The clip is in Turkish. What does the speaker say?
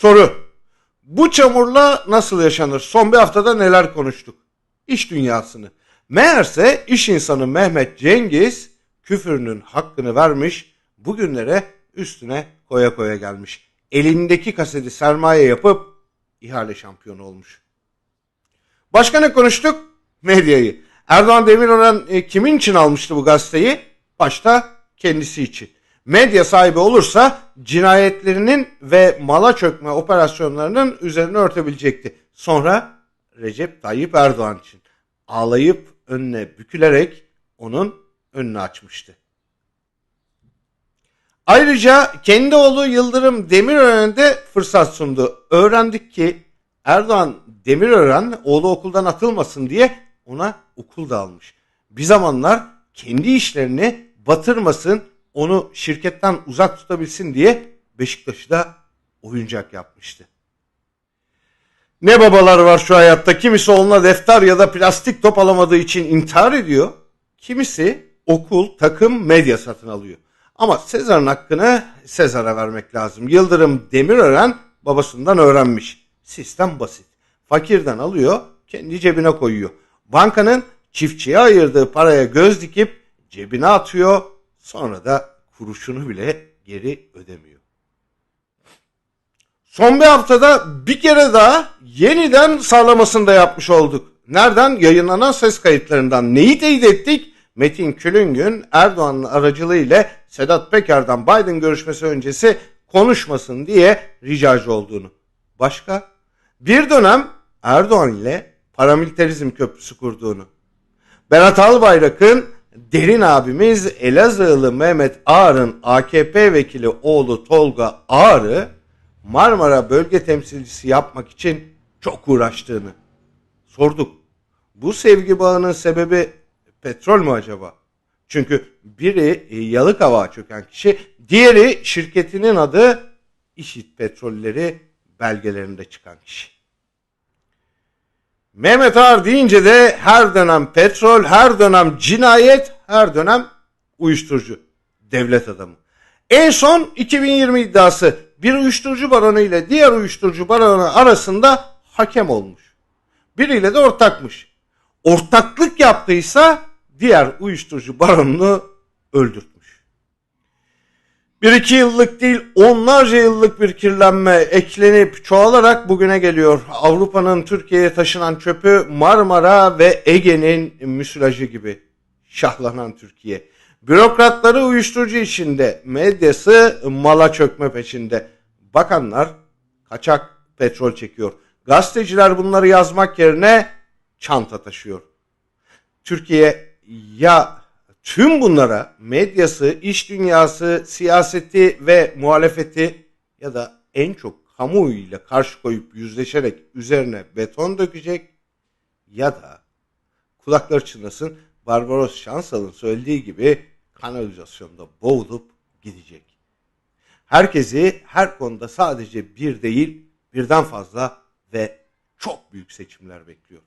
Soru. Bu çamurla nasıl yaşanır? Son bir haftada neler konuştuk? İş dünyasını. Meğerse iş insanı Mehmet Cengiz küfürünün hakkını vermiş, bugünlere üstüne koya koya gelmiş. Elindeki kaseti sermaye yapıp ihale şampiyonu olmuş. Başka ne konuştuk? Medyayı. Erdoğan Demirören e, kimin için almıştı bu gazeteyi? Başta kendisi için. Medya sahibi olursa cinayetlerinin ve mala çökme operasyonlarının üzerine örtebilecekti. Sonra Recep Tayyip Erdoğan için ağlayıp önüne bükülerek onun önünü açmıştı. Ayrıca kendi oğlu Yıldırım Demirören'e de fırsat sundu. Öğrendik ki Erdoğan Demirören oğlu okuldan atılmasın diye ona okul da almış. Bir zamanlar kendi işlerini batırmasın, onu şirketten uzak tutabilsin diye Beşiktaş'ı da oyuncak yapmıştı. Ne babalar var şu hayatta. Kimisi oğluna defter ya da plastik top alamadığı için intihar ediyor. Kimisi okul, takım, medya satın alıyor. Ama Sezar'ın hakkını Sezar'a vermek lazım. Yıldırım Demirören babasından öğrenmiş. Sistem basit. Fakirden alıyor, kendi cebine koyuyor. Bankanın çiftçiye ayırdığı paraya göz dikip cebine atıyor. Sonra da kuruşunu bile geri ödemiyor. Son bir haftada bir kere daha yeniden sağlamasını da yapmış olduk. Nereden? Yayınlanan ses kayıtlarından. Neyi teyit ettik? Metin Külüngün Erdoğan'ın aracılığıyla Sedat Peker'den Biden görüşmesi öncesi konuşmasın diye ricacı olduğunu. Başka? Bir dönem Erdoğan ile paramilitarizm köprüsü kurduğunu. Berat Albayrak'ın derin abimiz Elazığlı Mehmet Ağar'ın AKP vekili oğlu Tolga Ağar'ı Marmara bölge temsilcisi yapmak için çok uğraştığını sorduk. Bu sevgi bağının sebebi petrol mü acaba? Çünkü biri e, Yalıkavak'a çöken kişi, diğeri şirketinin adı İşit Petrolleri belgelerinde çıkan kişi. Mehmet Ağar deyince de her dönem petrol, her dönem cinayet, her dönem uyuşturucu. Devlet adamı. En son 2020 iddiası bir uyuşturucu baronu ile diğer uyuşturucu baronu arasında hakem olmuş. Biriyle de ortakmış. Ortaklık yaptıysa diğer uyuşturucu baronunu öldürtmüş. Bir iki yıllık değil onlarca yıllık bir kirlenme eklenip çoğalarak bugüne geliyor. Avrupa'nın Türkiye'ye taşınan çöpü Marmara ve Ege'nin müsilajı gibi. Şahlanan Türkiye. Bürokratları uyuşturucu içinde, medyası mala çökme peşinde. Bakanlar kaçak petrol çekiyor. Gazeteciler bunları yazmak yerine çanta taşıyor. Türkiye ya tüm bunlara medyası, iş dünyası, siyaseti ve muhalefeti ya da en çok kamuoyuyla karşı koyup yüzleşerek üzerine beton dökecek ya da kulakları çınlasın Barbaros Şansal'ın söylediği gibi kanalizasyonda boğulup gidecek. Herkesi her konuda sadece bir değil birden fazla ve çok büyük seçimler bekliyor.